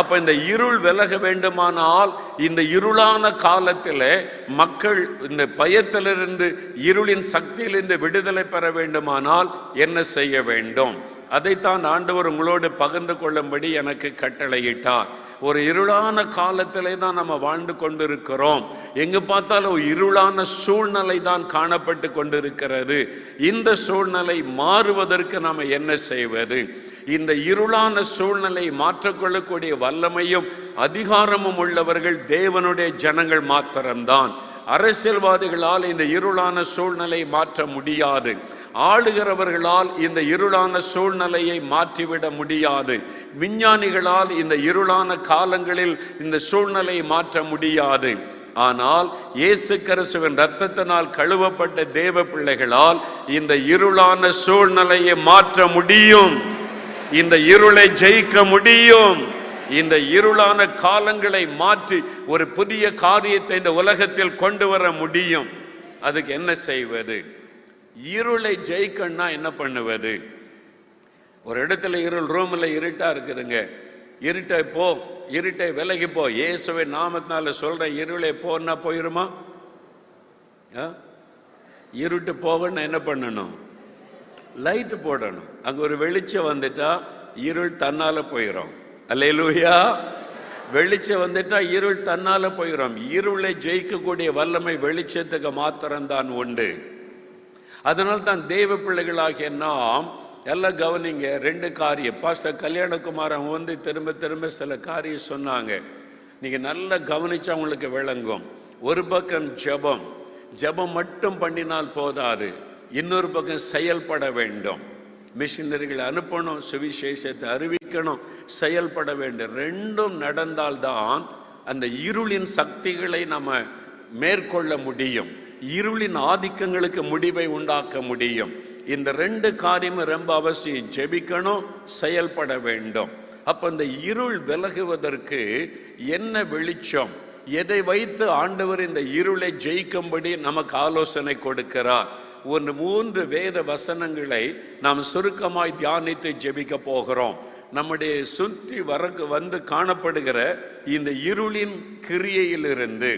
அப்போ இந்த இருள் விலக வேண்டுமானால் இந்த இருளான காலத்தில் மக்கள் இந்த பயத்திலிருந்து இருளின் சக்தியிலிருந்து விடுதலை பெற வேண்டுமானால் என்ன செய்ய வேண்டும்? அதைத்தான் ஆண்டவர் உங்களோடு பகிர்ந்து கொள்ளும்படி எனக்கு கட்டளையிட்டார். ஒரு இருளான காலத்திலே தான் நம்ம வாழ்ந்து கொண்டிருக்கிறோம். எங்கு பார்த்தாலும் இருளான சூழ்நிலை தான் காணப்பட்டு கொண்டிருக்கிறது. இந்த சூழ்நிலை மாறுவதற்கு நாம் என்ன செய்வது? இந்த இருளான சூழ்நிலை மாற்றக்கொள்ளக்கூடிய வல்லமையும் அதிகாரமும் உள்ளவர்கள் தேவனுடைய ஜனங்கள் மாத்திரம்தான். அரசியல்வாதிகளால் இந்த இருளான சூழ்நிலை மாற்ற முடியாது. ஆளுகிறவர்களால் இந்த இருளான சூழ்நிலையை மாற்றிவிட முடியாது. விஞ்ஞானிகளால் இந்த இருளான காலங்களில் இந்த சூழ்நிலையை மாற்ற முடியாது. ஆனால் இயேசு கிறிஸ்துவின் ரத்தத்தினால் கழுவப்பட்ட தேவ பிள்ளைகளால் இந்த இருளான சூழ்நிலையை மாற்ற முடியும். இந்த இருளை ஜெயிக்க முடியும். இந்த இருளான காலங்களை மாற்றி ஒரு புதிய காரியத்தை இந்த உலகத்தில் கொண்டு வர முடியும். அதுக்கு என்ன செய்வது? இருளை ஜெயிக்கணும்னா என்ன பண்ணுவது? ஒரு இடத்துல இருள் ரூமில் இருட்டா இருக்குதுங்க. இருட்டை போ இருட்டை விலகி போ. இயேசுவை நாமத்தினால சொல்ற இருளை போன்னா போயிருமா? ஆ? இருட்டு போகணும் என்ன பண்ணணும்? லைட்டு போடணும். அங்கே ஒரு வெளிச்சம் வந்துட்டா இருள் தன்னால் போயிடும் அல்லேலூயா வெளிச்சம் வந்துட்டா இருள் தன்னால போயிடும் இருளை ஜெயிக்கக்கூடிய வல்லமை வெளிச்சத்துக்கு மாத்திரம்தான் உண்டு. அதனால தான் தெய்வ பிள்ளைகளாகிய நாம் எல்லாம் கவனிங்க. ரெண்டு காரியம். பாஸ்டர் அவங்க வந்து திரும்ப திரும்ப சில காரியம் சொன்னாங்க. நீங்கள் நல்லா கவனிச்சா அவங்களுக்கு விளங்கும். ஒரு பக்கம் ஜெபம். ஜெபம் மட்டும் பண்ணினால் போதாது. இன்னொரு பக்கம் செயல்பட வேண்டும். மிஷினரிகளை அனுப்பணும் சுவிசேஷத்தை அறிவிக்கணும் செயல்பட வேண்டும். ரெண்டும் நடந்தால்தான் அந்த இருளின் சக்திகளை நம்ம மேற்கொள்ள முடியும். இருளின் ஆதிக்கங்களுக்கு முடிவை உண்டாக்க முடியும். இந்த ரெண்டு காரியமும் ரொம்ப அவசியம். ஜெபிக்கணும் செயல்பட வேண்டும். அப்போ இந்த இருள் விலகுவதற்கு என்ன வெளிச்சம்? எதை வைத்து ஆண்டவர் இந்த இருளை ஜெயிக்கும்படி நமக்கு ஆலோசனை கொடுக்கிறார்? ஒரு மூன்று வேத வசனங்களை நாம் சுருக்கமாய் தியானித்து ஜெபிக்க போகிறோம். நம்முடைய சுற்றி வர வந்து காணப்படுகிற இந்த இருளின் கிரியையிலிருந்து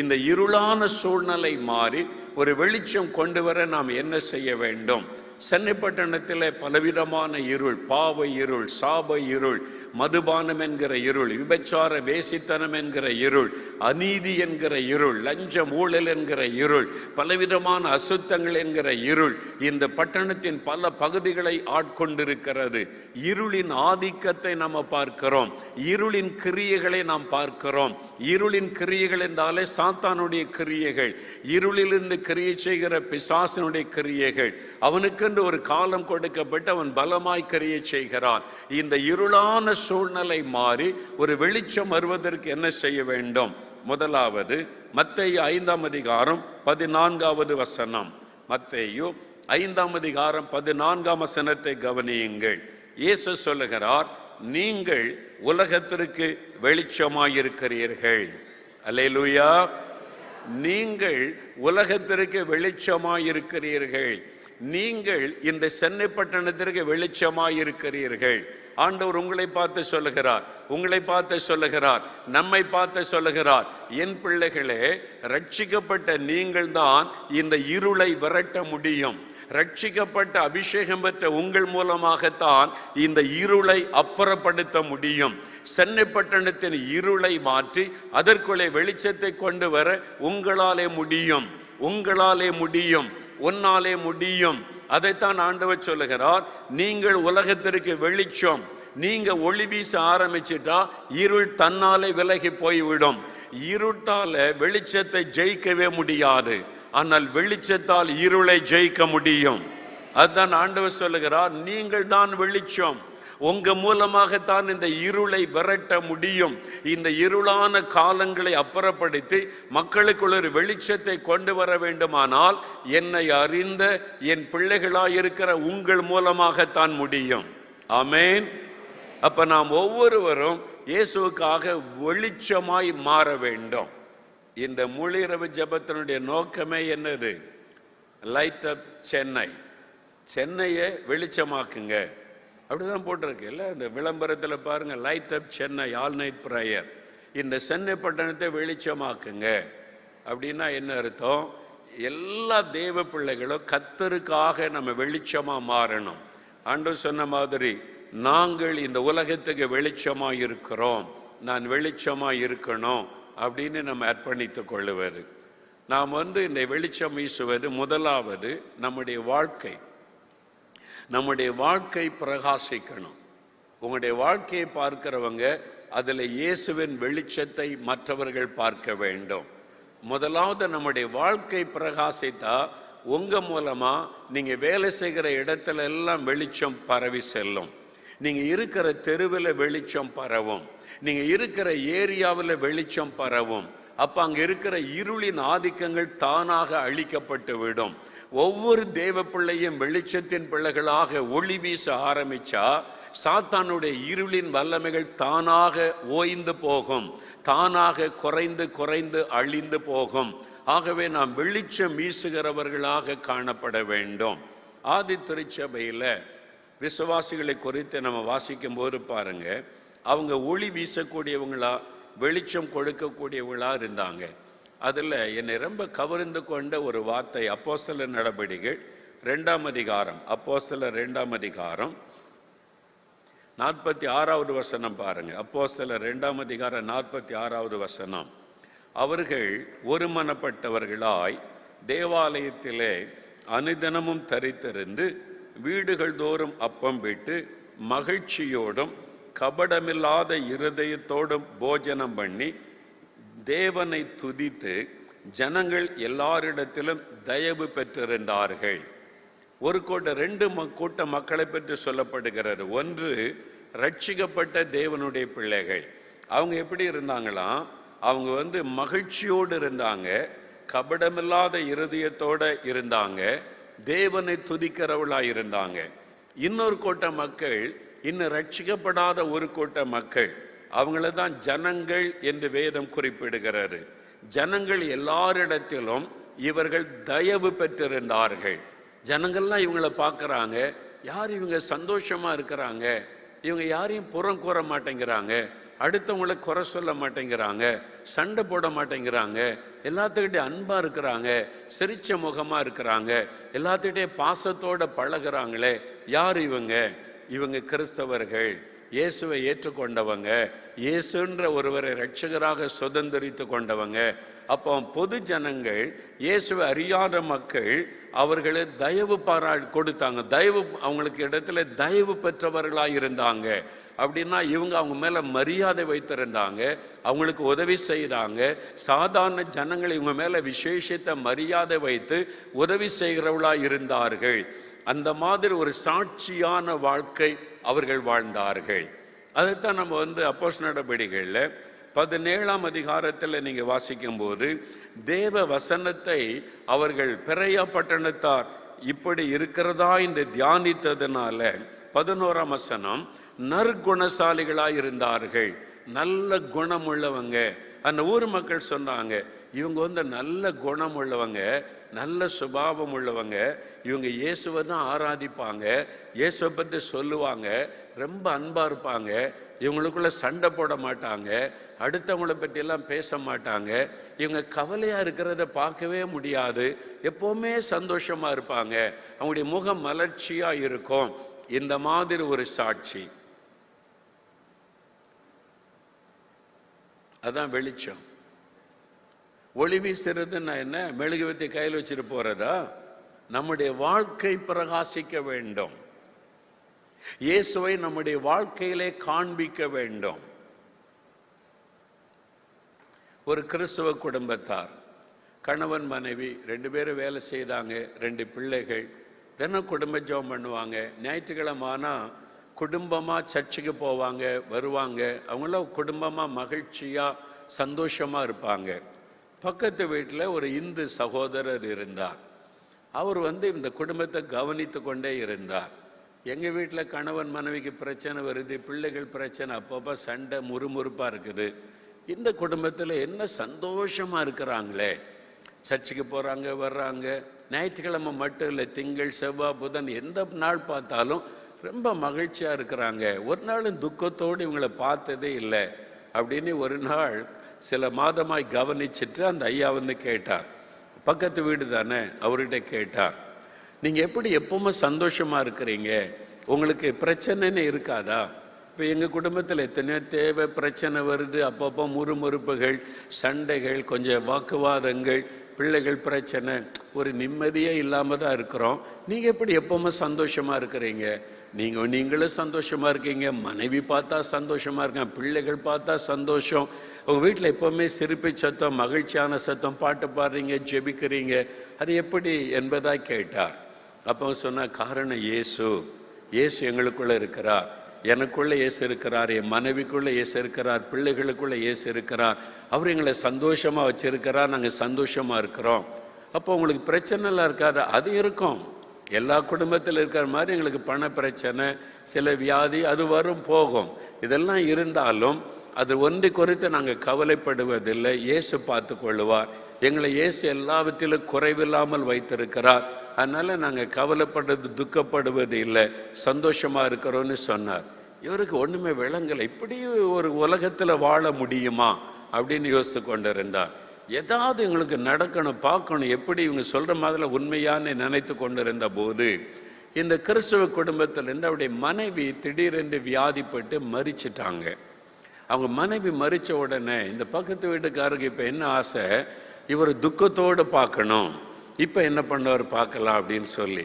இந்த இருளான சூழ்நிலை மாறி ஒரு வெளிச்சம் கொண்டு வர நாம் என்ன செய்ய வேண்டும்? சென்னை பட்டணத்தில் பலவிதமான இருள் பாவ இருள் சாப இருள் மதுபானம் என்கிற இருள் விபச்சார வேசித்தனம் என்கிற இருள் அநீதி என்கிற இருள் லஞ்சம் ஊழல் என்கிற இருள் பலவிதமான அசுத்தங்கள் என்கிற இருள் இந்த பட்டணத்தின் பல பகுதிகளை ஆட்கொண்டிருக்கிறது. இருளின் ஆதிக்கத்தை நாம் பார்க்கிறோம். இருளின் கிரியைகளை நாம் பார்க்கிறோம். இருளின் கிரியைகள் என்றாலே சாத்தானுடைய கிரியைகள். இருளிலிருந்து கிரியை செய்கிற பிசாசனுடைய கிரியைகள். அவனுக்கென்று ஒரு காலம் கொடுக்கப்பட்டு அவன் பலமாய் கிரியை செய்கிறான். இந்த இருளான சூழ்நிலை மாறி ஒரு வெளிச்சம் வருவதற்கு என்ன செய்ய வேண்டும்? முதலாவது மத்தைய ஐந்தாம் அதிகாரம் பதினான்காவது வசனம். மத்தையோ ஐந்தாம் அதிகாரம் பதினான்காம் வசனத்தை கவனியுங்கள். இயேசு சொல்லுகிறார் நீங்கள் உலகத்திற்கு வெளிச்சமாயிருக்கிறீர்கள். அலையலூயா நீங்கள் உலகத்திற்கு வெளிச்சமாயிருக்கிறீர்கள். நீங்கள் இந்த சென்னை பட்டணத்திற்கு வெளிச்சமாயிருக்கிறீர்கள். ஆண்டவர் உங்களை பார்த்து சொல்லுகிறார் உங்களை பார்த்து சொல்லுகிறார் நம்மை பார்த்து சொல்லுகிறார். என் பிள்ளைகளே ரட்சிக்கப்பட்ட நீங்கள் தான் இந்த இருளை விரட்ட முடியும். ரட்சிக்கப்பட்ட அபிஷேகம் பெற்ற உங்கள் மூலமாகத்தான் இந்த இருளை அப்புறப்படுத்த முடியும். சென்னை பட்டணத்தின் இருளை மாற்றி அதற்குள்ளே வெளிச்சத்தை கொண்டு வர உங்களாலே முடியும். உங்களாலே முடியும். உன்னாலே முடியும். அதைத்தான் ஆண்டவர் சொல்லுகிறார். நீங்கள் உலகத்திற்கு வெளிச்சம். நீங்க ஒளி வீச ஆரம்பிச்சிட்டா இருள் தன்னாலே விலகி போய்விடும். இருட்டால வெளிச்சத்தை ஜெயிக்கவே முடியாது. ஆனால் வெளிச்சத்தால் இருளை ஜெயிக்க முடியும். அதுதான் ஆண்டவர் சொல்லுகிறார். நீங்கள் தான் வெளிச்சம். உங்க மூலமாகத்தான் இந்த இருளை விரட்ட முடியும். இந்த இருளான காலங்களை அப்புறப்படுத்தி மக்களுக்குள் ஒரு வெளிச்சத்தை கொண்டு வர வேண்டுமானால் என்னை அறிந்த என் பிள்ளைகளாயிருக்கிற உங்கள் மூலமாகத்தான் முடியும். ஆமேன். அப்ப நாம் ஒவ்வொருவரும் இயேசுவுக்காக வெளிச்சமாய் மாற வேண்டும். இந்த முழிரவு ஜெபத்தினுடைய நோக்கமே என்னது? லைட் அப் சென்னை சென்னையை வெளிச்சமாக்குங்க. அப்படிதான் போட்டிருக்கு. இல்லை இந்த விளம்பரத்தில் பாருங்க light up Chennai all night prayer இந்த சென்னை பட்டணத்தை வெளிச்சமாக்குங்க. அப்படின்னா என்ன அர்த்தம்? எல்லா தேவ பிள்ளைகளும் கத்தருக்காக நம்ம வெளிச்சமாக மாறணும். அன்று சொன்ன மாதிரி நாங்கள் இந்த உலகத்துக்கு வெளிச்சமாக இருக்கிறோம். நான் வெளிச்சமாக இருக்கணும். அப்படின்னு நம்ம அர்ப்பணித்து கொள்ளுவது. நாம் வந்து இந்த வெளிச்சம் வீசுவது முதலாவது நம்முடைய வாழ்க்கை. நம்முடைய வாழ்க்கை பிரகாசிக்கணும். உங்களுடைய வாழ்க்கையை பார்க்கிறவங்க அதில் இயேசுவின் வெளிச்சத்தை மற்றவர்கள் பார்க்க வேண்டும். முதலாவது நம்முடைய வாழ்க்கை பிரகாசித்தா உங்கள் மூலமாக நீங்கள் வேலை செய்கிற இடத்துல எல்லாம் வெளிச்சம் பரவி செல்லும். நீங்கள் இருக்கிற தெருவில் வெளிச்சம் பரவும். நீங்கள் இருக்கிற ஏரியாவில் வெளிச்சம் பரவும். அப்போ அங்கே இருக்கிற இருளின் ஆதிக்கங்கள் தானாக அழிக்கப்பட்டு விடும். ஒவ்வொரு தேவ பிள்ளையும் வெளிச்சத்தின் பிள்ளைகளாக ஒளி வீச ஆரம்பிச்சா சாத்தானுடைய இருளின் வல்லமைகள் தானாக ஓய்ந்து போகும். தானாக குறைந்து குறைந்து அழிந்து போகும். ஆகவே நாம் வெளிச்சம் வீசுகிறவர்களாக காணப்பட வேண்டும். ஆதி திருச்சபையில் விசுவாசிகளை குறித்து நம்ம வாசிக்கும் போது பாருங்க அவங்க ஒளி வீசக்கூடியவங்களா வெளிச்சம் கொடுக்கக்கூடியவங்களா இருந்தாங்க அதில் என்னை ரொம்ப கவர்ந்து கொண்ட ஒரு வார்த்தை அப்போ சில நடவடிக்கைகள் ரெண்டாம் அதிகாரம். அப்போ சில ரெண்டாம் அதிகாரம். நாற்பத்தி ஆறாவது வசனம் பாருங்க. சில ரெண்டாம் அதிகாரம் நாற்பத்தி ஆறாவது வசனம். அவர்கள் ஒருமனப்பட்டவர்களாய் தேவாலயத்திலே அனுதினமும் தரித்திருந்து வீடுகள் தோறும் அப்பம் விட்டு மகிழ்ச்சியோடும் கபடமில்லாத இருதயத்தோடு போஜனம் பண்ணி தேவனை துதித்து ஜனங்கள் எல்லாரிடத்திலும் தயவு பெற்றிருந்தார்கள். ஒரு கூட்ட ரெண்டு ம- கூட்ட மக்களை பற்றி சொல்லப்படுகிறது. ஒன்று ரட்சிக்கப்பட்ட தேவனுடைய பிள்ளைகள். அவங்க எப்படி இருந்தாங்களாம் அவங்க வந்து மகிழ்ச்சியோடு இருந்தாங்க. கபடமில்லாத இருதயத்தோட இருந்தாங்க. தேவனை துதிக்கிறவளாக இருந்தாங்க. இன்னொரு கூட்ட மக்கள் இன்னும் ரட்சிக்கப்படாத ஒரு கூட்ட மக்கள். அவங்கள தான் ஜனங்கள் என்று வேதம் குறிப்பிடுகிறாரு ஜனங்கள் எல்லாரிடத்திலும் இவர்கள் தயவு பெற்றிருந்தார்கள். ஜனங்கள்லாம் இவங்களை பார்க்குறாங்க. யார் இவங்க சந்தோஷமாக இருக்கிறாங்க? இவங்க யாரையும் புறம் கூற மாட்டேங்கிறாங்க. அடுத்தவங்கள குறை சொல்ல மாட்டேங்கிறாங்க. சண்டை போட மாட்டேங்கிறாங்க. எல்லாத்துக்கிட்டே அன்பாக இருக்கிறாங்க. சிரிச்ச முகமாக இருக்கிறாங்க. எல்லாத்துக்கிட்டே பாசத்தோடு பழகுறாங்களே. யார் இவங்க? இவங்க கிறிஸ்தவர்கள் இயேசுவை ஏற்றுக்கொண்டவங்க இயேசுன்ற ஒருவரை ரட்சகராக சுதந்திரித்து கொண்டவங்க. அப்போ பொது ஜனங்கள் இயேசுவை அறியாத மக்கள் அவர்களை தயவு பாரா கொடுத்தாங்க. தயவு அவங்களுக்கு இடத்துல தயவு பெற்றவர்களாக இருந்தாங்க. அப்படின்னா இவங்க அவங்க மேலே மரியாதை வைத்திருந்தாங்க. அவங்களுக்கு உதவி செய்கிறாங்க சாதாரண ஜனங்கள் இவங்க மேலே விசேஷத்தை மரியாதை வைத்து உதவி செய்கிறவளாக இருந்தார்கள். அந்த மாதிரி ஒரு சாட்சியான வாழ்க்கை அவர்கள் வாழ்ந்தார்கள். அதைத்தான் நம்ம வந்து அப்போஸ் நடவடிக்கைகளில் பதினேழாம் அதிகாரத்தில் நீங்கள் வாசிக்கும்போது தேவ வசனத்தை அவர்கள் பெரையா பட்டணத்தார் இப்படி இருக்கிறதா என்று தியானித்ததுனால பதினோராம் வசனம் நற்குணசாலிகளாக இருந்தார்கள். நல்ல குணம் உள்ளவங்க அந்த ஊர் மக்கள் சொன்னாங்க இவங்க வந்து நல்ல குணம் உள்ளவங்க நல்ல சுபாவம் உள்ளவங்க. இவங்க இயேசுவை தான் ஆராதிப்பாங்க. இயேசுவை பற்றி சொல்லுவாங்க. ரொம்ப அன்பாக இருப்பாங்க. இவங்களுக்குள்ள சண்டை போட மாட்டாங்க. அடுத்தவங்கள பற்றியெல்லாம் பேச மாட்டாங்க. இவங்க கவலையாக இருக்கிறத பார்க்கவே முடியாது. எப்போவுமே சந்தோஷமாக இருப்பாங்க. அவங்களுடைய முகம் மலர்ச்சியாக இருக்கும். இந்த மாதிரி ஒரு சாட்சி. அதான் வெளிச்சம். ஒளி வீசுறதுன்னா என்ன மெழுகுவத்தி கையில் வச்சுட்டு போகிறதா நம்முடைய வாழ்க்கை பிரகாசிக்க வேண்டும். இயேசுவை நம்முடைய வாழ்க்கையிலே காண்பிக்க வேண்டும். ஒரு கிறிஸ்தவ குடும்பத்தார் கணவன் மனைவி ரெண்டு பேரும் வேலை செய்தாங்க ரெண்டு பிள்ளைகள் தினம் குடும்ப ஜெபம் பண்ணுவாங்க. ஞாயிற்றுக்கிழமை ஆனால் குடும்பமாக சர்ச்சுக்கு போவாங்க வருவாங்க. அவங்களாம் குடும்பமாக மகிழ்ச்சியாக சந்தோஷமாக இருப்பாங்க. பக்கத்து வீட்டில் ஒரு இந்து சகோதரர் இருந்தார். அவர் வந்து இந்த குடும்பத்தை கவனித்து கொண்டே இருந்தார். எங்கள் வீட்டில் கணவன் மனைவிக்கு பிரச்சனை வருது பிள்ளைகள் பிரச்சனை அப்பப்போ சண்டை முறுமுறுப்பாக இருக்குது. இந்த குடும்பத்தில் என்ன சந்தோஷமாக இருக்கிறாங்களே? சர்ச்சுக்கு போகிறாங்க வர்றாங்க. ஞாயிற்றுக்கிழமை மட்டும் இல்லை திங்கள் செவ்வாய் புதன் எந்த நாள் பார்த்தாலும் ரொம்ப மகிழ்ச்சியாக இருக்கிறாங்க. ஒரு நாளும் துக்கத்தோடு இவங்களை பார்த்ததே இல்லை. அப்படின்னு ஒரு நாள் சில மாதமாய் கவனிச்சிட்டு அந்த ஐயா வந்து கேட்டார். பக்கத்து வீடு தானே? அவர்கிட்ட கேட்டார். நீங்கள் எப்படி எப்பவுமே சந்தோஷமாக இருக்கிறீங்க? உங்களுக்கு பிரச்சனைன்னு இருக்காதா? இப்போ எங்கள் குடும்பத்தில் எத்தனையோ தேவை பிரச்சனை வருது அப்பப்போ முறுமுறுப்புகள் சண்டைகள் கொஞ்சம் வாக்குவாதங்கள் பிள்ளைகள் பிரச்சனை ஒரு நிம்மதியே இல்லாமல் தான் இருக்கிறோம். நீங்கள் எப்படி எப்பவுமே சந்தோஷமாக இருக்கிறீங்க? நீங்கள் நீங்களும் சந்தோஷமாக இருக்கீங்க. மனைவி பார்த்தா சந்தோஷமாக இருக்காங்க. பிள்ளைகள் பார்த்தா சந்தோஷம். உங்கள் வீட்டில் எப்போவுமே சிரிப்பை சத்தம் மகிழ்ச்சியான சத்தம் பாட்டு பாடுறீங்க ஜெபிக்கிறீங்க. அது எப்படி என்பதாக கேட்டார் அப்போ சொன்ன காரணம் இயேசு. இயேசு எங்களுக்குள்ளே இருக்கிறார். எனக்குள்ளே இயேசு இருக்கிறார். என் மனைவிக்குள்ளே இயேசு இருக்கிறார். பிள்ளைகளுக்குள்ளே இயேசு இருக்கிறார். அவர் எங்களை சந்தோஷமாக வச்சுருக்கிறார். நாங்கள் சந்தோஷமாக இருக்கிறோம். அப்போ உங்களுக்கு பிரச்சனைலாம் இருக்காது. அது இருக்கும். எல்லா குடும்பத்தில் இருக்கிற மாதிரி எங்களுக்கு பண பிரச்சனை சில வியாதி அது வரும் போகும். இதெல்லாம் இருந்தாலும் அது ஒன்று குறித்து நாங்கள் கவலைப்படுவதில்லை. இயேசு பார்த்து கொள்ளுவார் எங்களை இயேசு எல்லாவற்றிலும் குறைவில்லாமல் வைத்திருக்கிறார். அதனால் நாங்கள் கவலைப்படுறது துக்கப்படுவது இல்லை. சந்தோஷமாக இருக்கிறோன்னு சொன்னார். இவருக்கு ஒன்றுமே விளங்கலை. இப்படி ஒரு உலகத்தில் வாழ முடியுமா? அப்படின்னு யோசித்து கொண்டிருந்தார். ஏதாவது எங்களுக்கு நடக்கணும் பார்க்கணும். எப்படி இவங்க சொல்கிற மாதிரி உண்மையான்னு நினைத்து கொண்டிருந்த போது இந்த கிறிஸ்தவ குடும்பத்திலேருந்து அவருடைய மனைவி திடீரென்று வியாதிப்பட்டு மறிச்சிட்டாங்க. அவங்க மனைவி மறிச்ச உடனே இந்த பக்கத்து வீட்டுக்காரருக்கு இப்போ என்ன ஆசை? இவர் துக்கத்தோடு பார்க்கணும். இப்போ என்ன பண்ணுவார்? பார்க்கலாம் அப்படின்னு சொல்லி.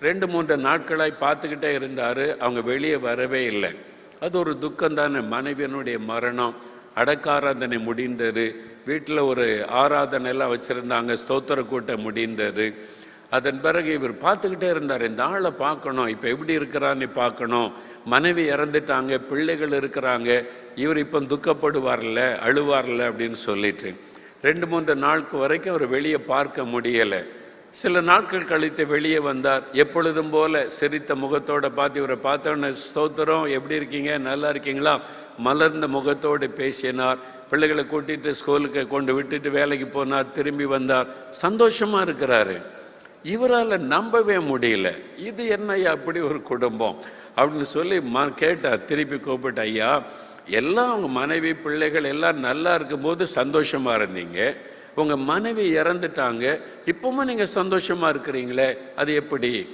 ரெண்டு மூன்று நாட்களாய் பார்த்துக்கிட்டே இருந்தார். அவங்க வெளியே வரவே இல்லை. அது ஒரு துக்கம் தானே. மனைவியனுடைய மரணம் அடக்காராதனை முடிந்தது. வீட்டில் ஒரு ஆராதனை எல்லாம் வச்சுருந்தாங்க. ஸ்தோத்திர கூட்டம் முடிந்தது. அதன் பிறகு இவர் பார்த்துக்கிட்டே இருந்தார் இந்த ஆளை பார்க்கணும் இப்போ எப்படி இருக்கிறான்னு பார்க்கணும். மனைவி இறந்துட்டாங்க பிள்ளைகள் இருக்கிறாங்க இவர் இப்போ துக்கப்படுவார்ல அழுவார்ல அப்படின்னு சொல்லிட்டு. ரெண்டு மூன்று நாளுக்கு வரைக்கும் அவர் வெளியே பார்க்க முடியலை. சில நாட்கள் கழித்து வெளியே வந்தார். எப்பொழுதும் போல சிரித்த முகத்தோட பார்த்து இவரை பார்த்தோன்னே ஸ்தோத்திரம் எப்படி இருக்கீங்க? நல்லா இருக்கீங்களா? மலர்ந்த முகத்தோடு பேசினார். பிள்ளைகளை கூட்டிட்டு ஸ்கூலுக்கு கொண்டு விட்டுட்டு வேலைக்கு போனார். திரும்பி வந்தார். சந்தோஷமாக இருக்கிறாரு. இவரால் நம்பவே முடியல. இது என்னய்யா அப்படி ஒரு குடும்பம்? அப்படின்னு சொல்லி ம கேட்டார் திருப்பி கூப்பிட்டு ஐயா எல்லாம் அவங்க மனைவி பிள்ளைகள் எல்லாம் நல்லா இருக்கும்போது சந்தோஷமாக இருந்தீங்க. உங்கள் மனைவி இறந்துட்டாங்க. இப்போவும் நீங்கள் சந்தோஷமாக இருக்கிறீங்களே. அது எப்படி?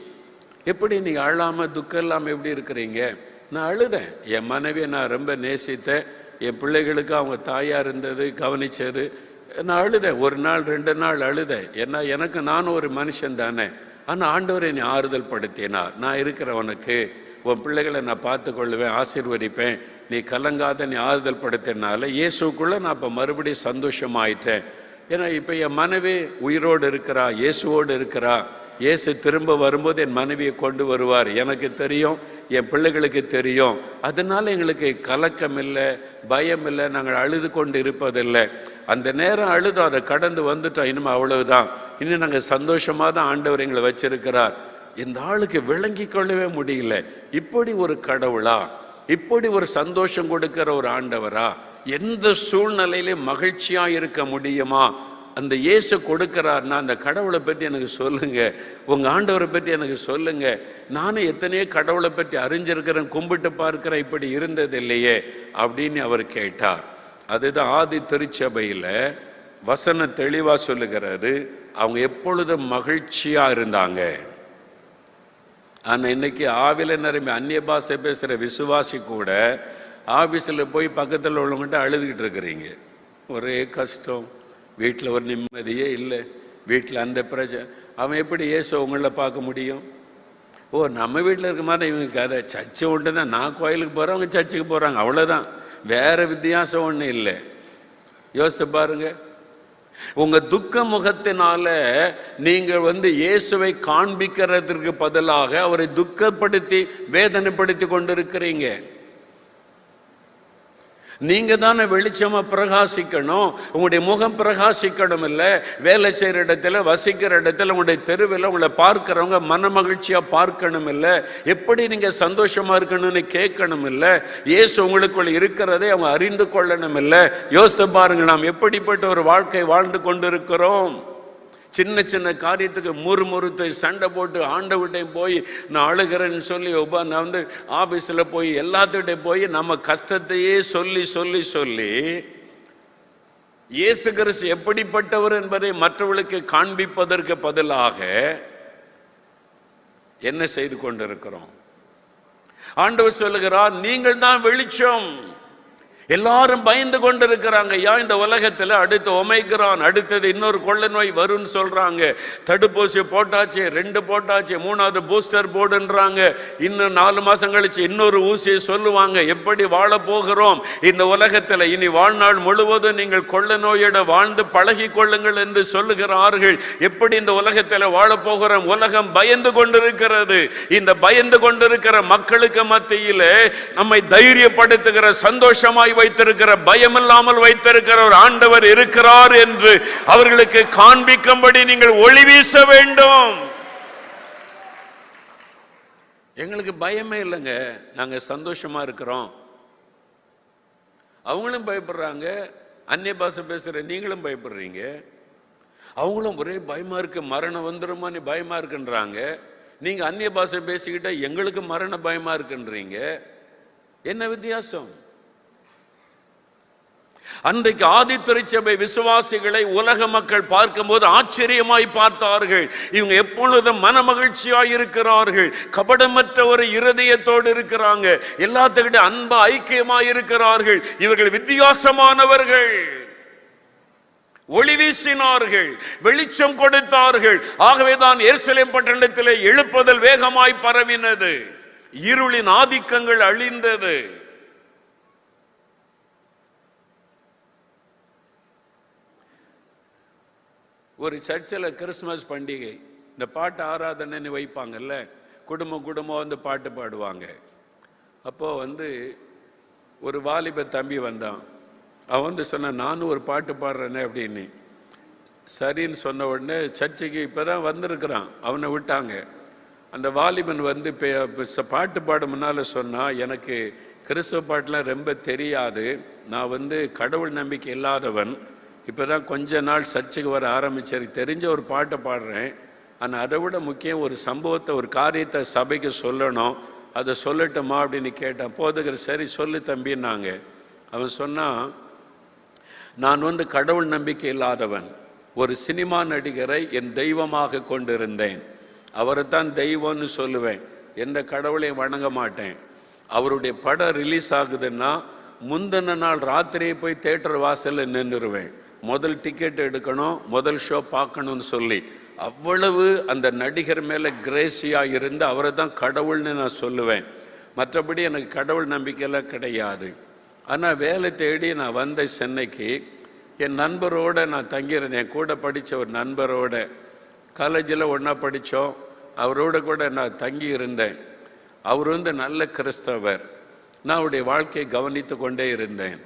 எப்படி நீங்கள் அழாமல் துக்கம் இல்லாமல் எப்படி இருக்கிறீங்க? நான் அழுதேன். என் மனைவியை நான் ரொம்ப நேசித்தேன். என் பிள்ளைகளுக்கு அவங்க தாயாக இருந்தது கவனிச்சது. நான் அழுதேன். ஒரு நாள் ரெண்டு நாள் அழுதேன். ஏன்னா எனக்கு நானும் ஒரு மனுஷன் தானே. ஆனால் ஆண்டவர் என்னை ஆறுதல் படுத்தினார். நான் இருக்கிறவனுக்கு உன் பிள்ளைகளை நான் பார்த்து கொள்ளுவேன் ஆசீர்வதிப்பேன். நீ கலங்காத நீ ஆறுதல் படுத்தினால இயேசுக்குள்ளே நான் இப்போ மறுபடியும் சந்தோஷமாயிட்டேன். ஏன்னா இப்போ என் மனைவி உயிரோடு இருக்கிறா இயேசுவோடு இருக்கிறா. இயேசு திரும்ப வரும்போது என் மனைவியை கொண்டு வருவார். எனக்கு தெரியும் என் பிள்ளைகளுக்கு தெரியும். அதனால எங்களுக்கு கலக்கம் இல்லை பயம் இல்லை நாங்கள் அழுது கொண்டு இருப்பதில்லை. அந்த நேரம் அழுதோம் அதை கடந்து வந்துட்டோம் இனிமே அவ்வளவுதான். இன்னும் நாங்கள் சந்தோஷமாக தான் ஆண்டவர் எங்களை வச்சிருக்கிறார். இந்த ஆளுக்கு விளங்கி கொள்ளவே முடியல. இப்படி ஒரு கடவுளா? இப்படி ஒரு சந்தோஷம் கொடுக்கிற ஒரு ஆண்டவரா? எந்த சூழ்நிலையிலும் மகிழ்ச்சியா இருக்க முடியுமா? அந்த இயேசு கொடுக்கிறார்னா அந்த கடவுளை பற்றி எனக்கு சொல்லுங்க. உங்க ஆண்டவரை பற்றி எனக்கு சொல்லுங்க. நானும் எத்தனையோ கடவுளை பற்றி அறிஞ்சிருக்கிறேன் கும்பிட்டு பார்க்கிறேன் இப்படி இருந்தது இல்லையே அப்படின்னு அவர் கேட்டார். அதுதான் ஆதி திருச்சபையில் வசனம் தெளிவாக சொல்லுகிறாரு. அவங்க எப்பொழுதும் மகிழ்ச்சியாக இருந்தாங்க. ஆனால் இன்னைக்கு ஆவில நிரம்பி அந்நிய பாஷை பேசுகிற விசுவாசி கூட ஆஃபீஸில் போய் பக்கத்தில் உள்ளவங்கள்ட்ட அழுதுகிட்டு இருக்கிறீங்க. ஒரே கஷ்டம். வீட்டில் ஒரு நிம்மதியே இல்லை. வீட்டில் அந்த பிரச்சனை அவன் எப்படி இயேசு உங்களை பார்க்க முடியும்? ஓ நம்ம வீட்டில் இருக்க மாதிரி இவங்க கதை. சர்ச்சு உண்டு தான் நான் கோயிலுக்கு போகிறேன் அவங்க சர்ச்சுக்கு போகிறாங்க அவ்வளோதான் வேற வித்தியாசம் ஒன்றும் இல்லை. யோசித்து பாருங்க. உங்க துக்க முகத்தினால நீங்கள் வந்து இயேசுவை காண்பிக்கிறதுக்கு பதிலாக அவரை துக்கப்படுத்தி வேதனைப்படுத்தி கொண்டிருக்கிறீங்க. நீங்கள் தானே வெளிச்சமாக பிரகாசிக்கணும். உங்களுடைய முகம் பிரகாசிக்கணும் இல்லை வேலை செய்கிற இடத்துல வசிக்கிற இடத்துல உங்களுடைய தெருவில் உங்களை பார்க்குறவங்க மன மகிழ்ச்சியாக பார்க்கணும் இல்லை எப்படி நீங்கள் சந்தோஷமாக இருக்கணும்னு கேட்கணும் இல்லை இயேசு உங்களுக்குள் இருக்கிறதை அவங்க அறிந்து கொள்ளணும் இல்லை யோசித்து பாருங்கள் நாம் எப்படிப்பட்ட ஒரு வாழ்க்கை வாழ்ந்து கொண்டிருக்கிறோம்? சின்ன சின்ன காரியத்துக்கு முறுமுறுத்து சண்டை போட்டு ஆண்டவர்கிட்டையும் போய் நான் அழுகிறேன்னு சொல்லி உபா நான் வந்து ஆபீஸில் போய் எல்லாத்துக்கிட்டையும் போய் நம்ம கஷ்டத்தையே சொல்லி சொல்லி சொல்லி இயேசு கிறிஸ்து எப்படிப்பட்டவர் என்பதை மற்றவர்களுக்கு காண்பிப்பதற்கு பதிலாக என்ன செய்து கொண்டிருக்கிறோம்? ஆண்டவர் சொல்லுகிறார் நீங்கள் தான் வெளிச்சம். எல்லாரும் பயந்து கொண்டிருக்கிறாங்க. ஐயா இந்த உலகத்தில் அடுத்து ஒமைக்கிறான் அடுத்தது இன்னொரு கொள்ள நோய் வரும்னு சொல்கிறாங்க தடுப்பூசி போட்டாச்சு ரெண்டு போட்டாச்சு மூணாவது பூஸ்டர் போடுன்றாங்க. இன்னும் நாலு மாதம் கழிச்சு இன்னொரு ஊசியை சொல்லுவாங்க. எப்படி வாழ போகிறோம்? இந்த உலகத்தில் இனி வாழ்நாள் முழுவதும் நீங்கள் கொள்ள நோயோட வாழ்ந்து பழகி கொள்ளுங்கள் என்று சொல்லுகிறார்கள். எப்படி இந்த உலகத்தில் வாழ போகிறோம்? உலகம் பயந்து கொண்டிருக்கிறது. இந்த பயந்து கொண்டிருக்கிற மக்களுக்கு மத்தியில் நம்மை தைரியப்படுத்துகிற சந்தோஷமாய் வைத்திருக்கிற பயமில்லாமல் வைத்திருக்கிற ஒரு ஆண்டவர் இருக்கிறார் என்று அவர்களுக்கு காண்பிக்கும்படி நீங்கள் ஒளி வீச வேண்டும். எங்களுக்கு பயமே இல்லைங்க. நாங்க சந்தோஷமா இருக்கிறோம். அவங்களும் பயப்படுறாங்க. அந்நிய பாஷை பேசுற நீங்களும் பயப்படுறீங்க. அவங்களும் ஒரே பயமா இருக்கு. மரணம் வந்துருமான்னு பயமா இருக்குன்றாங்க. நீங்க அந்நிய பாஷை பேசிக்கிட்டால் எங்களுக்கு மரண பயமா இருக்குன்றீங்க. என்ன வித்தியாசம்? அன்றைக்கு ஆதித்திருச்சபை விசுவாசிகளை உலக மக்கள் பார்க்கும்போது ஆச்சரியமாய் பார்த்தார்கள். இவங்க எப்பொழுதும் மனமகிழ்ச்சியாய் இருக்கிறார்கள். கபடமற்ற ஒரு இருதயத்தோடு இருக்கிறாங்க. எல்லாத்துக்கிட்ட அன்பு ஐக்கியமாய் இருக்கிறார்கள். இவர்கள் வித்தியாசமானவர்கள். ஒளி வீசினார்கள். வெளிச்சம் கொடுத்தார்கள். ஆகவேதான் எருசலேம் பட்டணத்திலே எழுப்புதல் வேகமாய் பரவினது. இருளின் ஆதிக்கங்கள் அழிந்தது. ஒரு சர்ச்சில் கிறிஸ்மஸ் பண்டிகை இந்த பாட்டு ஆராதனைன்னு வைப்பாங்கல்ல குடும்பம் குடும்பம் வந்து பாட்டு பாடுவாங்க. அப்போது வந்து ஒரு வாலிப தம்பி வந்தான். அவன் வந்து சொன்னான் நானும் ஒரு பாட்டு பாடுறேனே அப்படின்னு. சரின்னு சொன்ன உடனே சர்ச்சைக்கு இப்போ தான் வந்திருக்கிறான். அவனை விட்டாங்க. அந்த வாலிபன் வந்து இப்போ பாட்டு பாட முன்னால் சொன்னால் எனக்கு கிறிஸ்துவ பாட்டெலாம் ரொம்ப தெரியாது. நான் வந்து கடவுள் நம்பிக்கை இல்லாதவன். இப்போ தான் கொஞ்ச நாள் சர்ச்சுக்கு வர ஆரம்பித்தார் தெரிஞ்ச ஒரு பாட்டை பாடுறேன். ஆனால் அதை விட முக்கியம் ஒரு சம்பவத்தை ஒரு காரியத்தை சபைக்கு சொல்லணும். அதை சொல்லட்டுமா அப்படின்னு கேட்டேன். போதுகிற சரி சொல்லு தம்பின்னாங்க. அவன் சொன்னான் நான் வந்து கடவுள் நம்பிக்கை இல்லாதவன். ஒரு சினிமா நடிகரை என் தெய்வமாக கொண்டிருந்தேன். அவரை தான் தெய்வம்னு சொல்லுவேன். எந்த கடவுளையும் வணங்க மாட்டேன். அவருடைய படம் ரிலீஸ் ஆகுதுன்னா முந்தின நாள் ராத்திரியே போய் தேட்டர் வாசலில் நின்றுருவேன். முதல் டிக்கெட் எடுக்கணும் முதல் ஷோ பார்க்கணும்னு சொல்லி. அவ்வளவு அந்த நடிகர் மேலே கிரேசியாக இருந்து அவரை தான் கடவுள்னு நான் சொல்லுவேன். மற்றபடி எனக்கு கடவுள் நம்பிக்கையெல்லாம் கிடையாது. ஆனால் வேலை தேடி நான் வந்த சென்னைக்கு என் நண்பரோடு நான் தங்கியிருந்தேன். கூட படித்த ஒரு நண்பரோட காலேஜில் ஒன்றா படித்தோம் அவரோட கூட நான் தங்கி இருந்தேன் அவர் வந்து நல்ல கிறிஸ்தவர். நான் அவருடைய வாழ்க்கையை கவனித்து கொண்டே இருந்தேன்.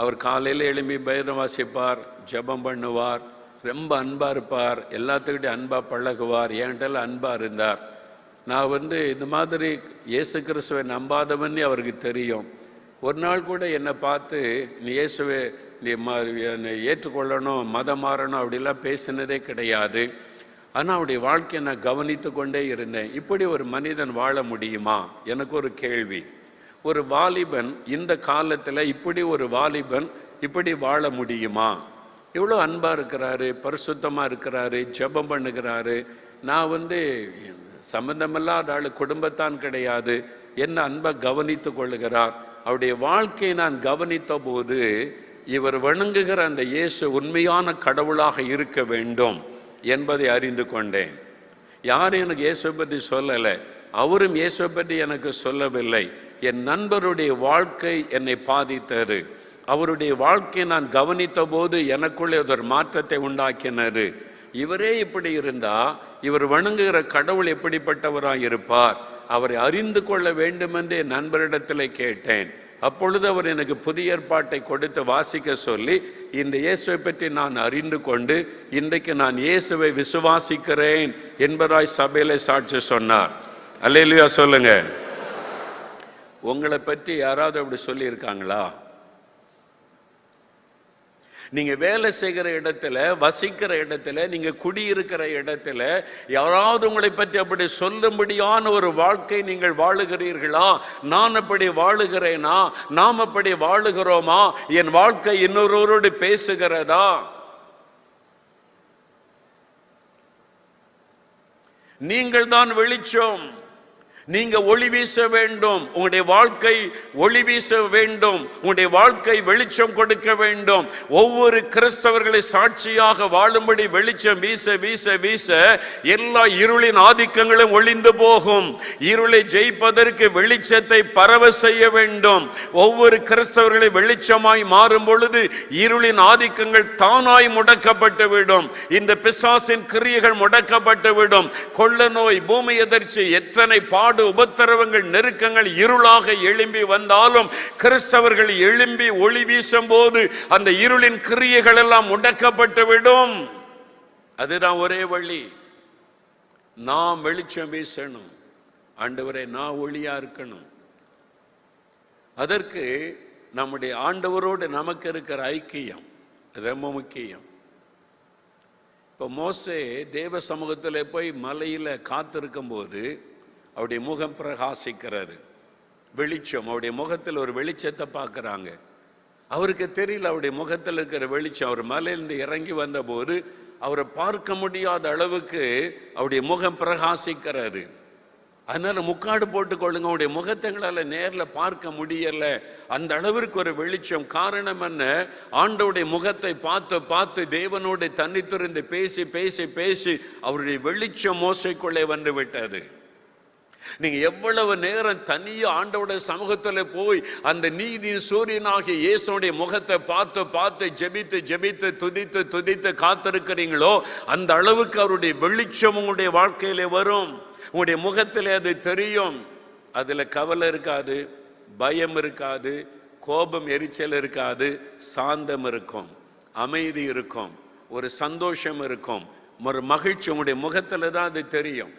அவர் காலையில் எழும்பி பைரம் வாசிப்பார் ஜெபம் பண்ணுவார். ரொம்ப அன்பாக இருப்பார். எல்லாத்துக்கிட்டையும் அன்பாக பழகுவார். என்கிட்டலாம் அன்பாக இருந்தார். நான் வந்து இந்த மாதிரி இயேசு கிறிஸ்துவை நம்பாதவன்னே அவருக்கு தெரியும். ஒரு நாள் கூட என்னை பார்த்து நீ இயேசுவை நீ ம என்னை ஏற்றுக்கொள்ளணும் மதம் மாறணும் அப்படிலாம் பேசினதே கிடையாது. ஆனால் அவருடைய வாழ்க்கையை நான் கவனித்து கொண்டே இருந்தேன். இப்படி ஒரு மனிதன் வாழ முடியுமா? எனக்கு ஒரு கேள்வி. ஒரு வாலிபன் இந்த காலத்தில் இப்படி ஒரு வாலிபன் இப்படி வாழ முடியுமா? இவ்வளோ அன்பாக இருக்கிறாரு பரிசுத்தமாக இருக்கிறாரு ஜெபம் பண்ணுகிறாரு. நான் வந்து சம்பந்தமில்லாத ஆள் குடும்பத்தான் கிடையாது. என்ன அன்பை கவனித்து கொள்ளுகிறார். அவருடைய வாழ்க்கையை நான் கவனித்த போது இவர் வணங்குகிற அந்த இயேசு உண்மையான கடவுளாக இருக்க வேண்டும் என்பதை அறிந்து கொண்டேன். யாரும் எனக்கு இயேசுவை பற்றி சொல்லலை. அவரும் இயேசுவை பற்றி எனக்கு சொல்லவில்லை. என் நண்பருடைய வாழ்க்கை என்னை பாதித்தது. அவருடைய வாழ்க்கையை நான் கவனித்த போது எனக்குள்ளே ஒரு மாற்றத்தை உண்டாக்கினார் இவரே இப்படி இருந்தா இவர் வணங்குகிற கடவுள் எப்படிப்பட்டவராக இருப்பார்? அவரை அறிந்து கொள்ள வேண்டும் என்று என் நண்பரிடத்தில் கேட்டேன். அப்பொழுது அவர் எனக்கு புதிய ஏற்பாட்டை கொடுத்து வாசிக்க சொல்லி இந்த இயேசுவை பற்றி நான் அறிந்து கொண்டு இன்றைக்கு நான் இயேசுவை விசுவாசிக்கிறேன் என்பதாய் சபையில சாட்சி சொன்னார். அல்லையா சொல்லுங்க. உங்களை பற்றி யாராவது அப்படி சொல்லியிருக்காங்களா? நீங்கள் வேலை செய்கிற இடத்துல வசிக்கிற இடத்துல நீங்கள் குடியிருக்கிற இடத்துல யாராவது உங்களை பற்றி அப்படி சொல்லும்படியான ஒரு வாழ்க்கை நீங்கள் வாழுகிறீர்களா? நான் அப்படி வாழுகிறேனா? நாம் அப்படி வாழுகிறோமா? என் வாழ்க்கை இன்னொருவரோடு பேசுகிறதா? நீங்கள் தான் வெளிச்சம். நீங்க ஒளி வீச வேண்டும். உங்களுடைய வாழ்க்கை ஒளி வீச வேண்டும். உங்களுடைய வாழ்க்கை வெளிச்சம் கொடுக்க வேண்டும். ஒவ்வொரு கிறிஸ்தவர்களை சாட்சியாக வாழும்படி வெளிச்சம் வீச வீச வீச எல்லா இருளின் ஆதிக்கங்களும் ஒளிந்து போகும். இருளை ஜெயிப்பதற்கு வெளிச்சத்தை பரவ செய்ய வேண்டும். ஒவ்வொரு கிறிஸ்தவர்களை வெளிச்சமாய் மாறும் பொழுது இருளின் ஆதிக்கங்கள் தானாய் முடக்கப்பட்டு விடும். இந்த பிசாசின் கிரியைகள் முடக்கப்பட்டு விடும். கொள்ள நோய் பூமி எதிர்ச்சி எத்தனை பாடு உபத்திரவங்கள் நெருக்கங்கள் இருளாக எழும்பி வந்தாலும் கிறிஸ்தவர்கள் எழும்பி ஒளி வீசும் போது அந்த இருளின் கிரியைகள் எல்லாம் முடக்கப்பட்டு விடும். அதுதான் ஒரே வழி. நாம் வெளிச்சம் வீசணும். ஆண்டவரே நான் ஒளியா இருக்கணும். அதற்கு நம்முடைய ஆண்டவரோடு நமக்கு இருக்கிற ஐக்கியம் ரொம்ப முக்கியம். இப்போ மோசே தேவ சமூகத்தில் போய் மலையில் காத்திருக்கும் போது அவருடைய முகம் பிரகாசிக்கிறாரு வெளிச்சம் அவருடைய முகத்தில் ஒரு வெளிச்சத்தை பார்க்குறாங்க. அவருக்கு தெரியல அவருடைய முகத்தில் இருக்கிற வெளிச்சம். அவர் மலையிலிருந்து இறங்கி வந்தபோது அவரை பார்க்க முடியாத அளவுக்கு அவருடைய முகம் பிரகாசிக்கிறாரு அதனால முக்காடு போட்டுக்கொள்ளுங்க. அவருடைய முகத்தங்களால் நேரில் பார்க்க முடியல. அந்த அளவிற்கு ஒரு வெளிச்சம். காரணம் என்ன? ஆண்டவுடைய முகத்தை பார்த்து பார்த்து தேவனோட தன்னித்திருந்து பேசி பேசி பேசி அவருடைய வெளிச்சம் மோசைக்குள்ளே வந்து விட்டது நீங்கள் எவ்வளவு நேரம் தனியாக ஆண்டவுடைய சமூகத்தில் போய் அந்த நீதியின் சூரியனாகிய இயேசுடைய முகத்தை பார்த்து பார்த்து ஜெபித்து ஜெபித்து துதித்து துதித்து காத்திருக்கிறீங்களோ அந்த அளவுக்கு அவருடைய வெளிச்சம் உங்களுடைய வாழ்க்கையில வரும். உங்களுடைய முகத்தில் அது தெரியும். அதில் கவலை இருக்காது பயம் இருக்காது கோபம் எரிச்சல் இருக்காது சாந்தம் இருக்கும் அமைதி இருக்கும் ஒரு சந்தோஷம் இருக்கும் ஒரு மகிழ்ச்சி உங்களுடைய முகத்துல தான் அது தெரியும்.